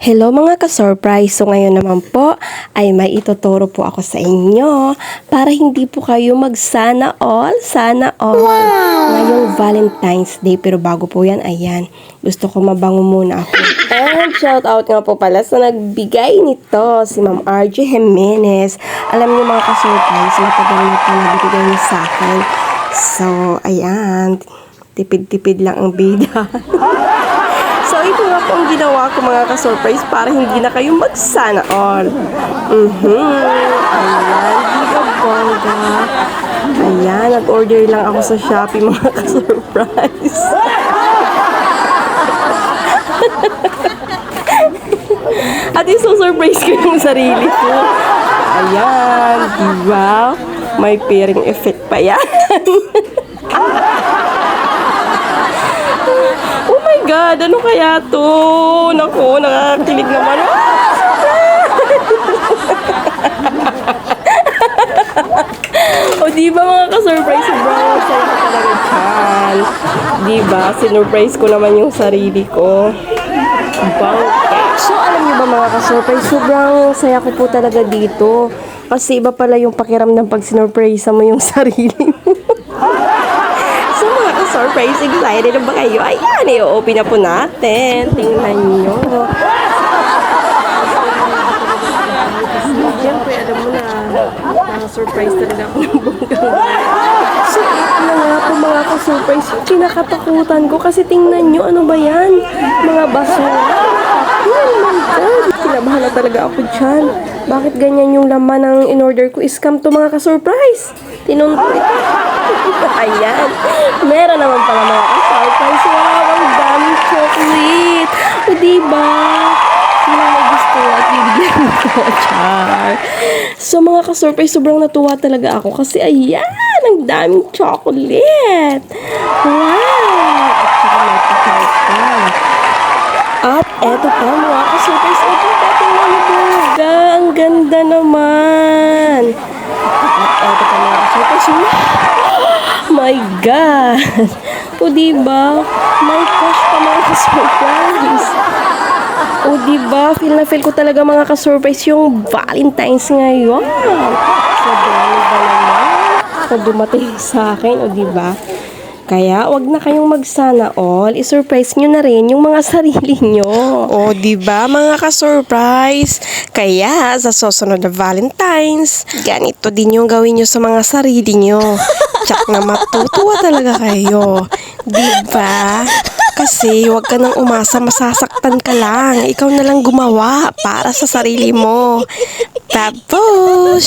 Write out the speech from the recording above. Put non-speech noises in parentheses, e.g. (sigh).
Hello mga ka-surprise! So ngayon naman po ay may ituturo po ako sa inyo para hindi po kayo magsana all, sana all. Ngayong Valentine's Day pero bago po yan, ayan, gusto ko mabango muna ako. And shout out nga po pala sa nagbigay nito, si Ma'am RJ Jimenez. Alam niyo mga ka-surprise, matagal na po nabigay niya sa akin. So, ayan, tipid-tipid lang ang bida. (laughs) So, ito nga po ang ginawa ko mga ka-surprise para hindi na kayo magsana all. Mhm. Ayan, di ba bongga? Ayan, nag-order lang ako sa Shopee mga (laughs) ka-surprise. (laughs) At iso-surprise ko yung sarili ko. Ayan, di ba? May pairing effect pa yan. (laughs) Oh my God, ano kaya to? Naku, nakakakilig naman. (laughs) o di ba mga ka-surprise, sobrang saya ko talaga. Di ba, sinurprise ko naman yung sarili ko. Bangka. So, alam niyo ba mga ka-surprise, sobrang saya ko po talaga dito. Kasi iba pala yung pakiramdam pag sinurprise mo yung (laughs) sarili mo. Ka-surprise, excited na ba kayo? Ayan, i-open na po natin. Tingnan nyo. Siyempre, alam mo na, surprise talaga ako ng bonggang. So, ito na ko kasi tingnan nyo, ano ba yan? Mga basura. Talaga ako dyan. Bakit ganyan yung laman ng in-order ko? Scam to mga ka-surprise. Tinunto ito. (laughs) Ayan. Meron naman pala mga ka-surprise. Wow, ang daming chocolate. O, diba? Sino may gusto at bibigyan ko? (laughs) Char. So, mga ka-surprise, sobrang natuwa talaga ako kasi ayan, ang daming chocolate. Wow! At saka may pa. At eto pa mga ka-surprise, ito dating mga burga. Ang ganda naman. At eto pa mga ka-surprise, (gasps) my God! O diba? May crush pa mga ka-surprise. O diba? Feel na feel ko talaga mga ka-surprise yung Valentine's ngayon. Sobrang ba naman? Sa dumating sa akin, o diba? Kaya, wag na kayong magsana all. I-surprise nyo na rin yung mga (laughs) sarili nyo. O, di ba mga ka-surprise? Kaya, sa susunod na Valentine's, ganito din yung gawin nyo sa mga sarili nyo. (laughs) Tsak na matutuwa talaga kayo. Di ba? Kasi, wag ka nang umasa, masasaktan ka lang. Ikaw na lang gumawa para sa sarili mo. Tapos,